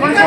కొంచెం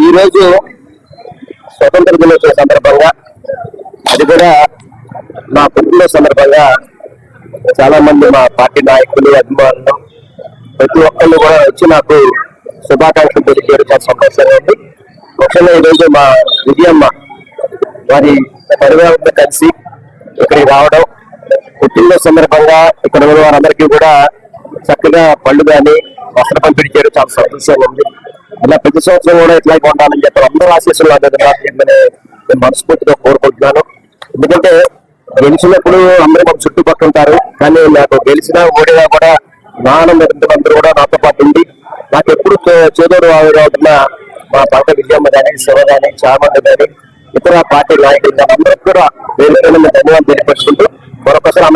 ఈరోజు స్వతంత్ర దినోత్సవ సందర్భంగా అది కూడా మా పుట్టిన సందర్భంగా చాలా మంది మా పార్టీ నాయకులు అభిమానులు ప్రతి ఒక్కళ్ళు కూడా వచ్చి నాకు శుభాకాంక్షలు తెలియజేయడం చాలా సంతోషంగా ఉంది. ముఖ్యంగా ఈ రోజు మా విజయమ్మ వారి పరివారంతో కలిసి ఇక్కడికి రావడం పుట్టినరోజు సందర్భంగా ఇక్కడ ఉన్న వారందరికీ కూడా చక్కగా పళ్ళు కానీ వస్త్ర పంపిణీ చేయడం చాలా సంతోషంగా ఉంది. ఇలా ప్రతి సంవత్సరం కూడా ఇట్లా ఉండాలని చెప్పి అందరూ ఆశీస్సులు అందుతున్నారని నేను మనస్ఫూర్తిగా కోరుకుంటున్నాను. ఎందుకంటే గెలిచినప్పుడు అందరూ మన చుట్టుపక్కల ఉంటారు కానీ నాకు గెలిచినా ఓడినా కూడా నా ఆనందం అందరూ కూడా నాతో పాటు ఉండి నాకు ఎప్పుడు చే- చేదోడు అవుతున్న మా పంట విజయమ్మ కానీ శివ కానీ చామంది కానీ ఇతర పార్టీ నాయకులు అందరికీ అందరూ కూడా వేరే ధన్యవాదాలు తెలియపరుచుకుంటూ మరొకసారి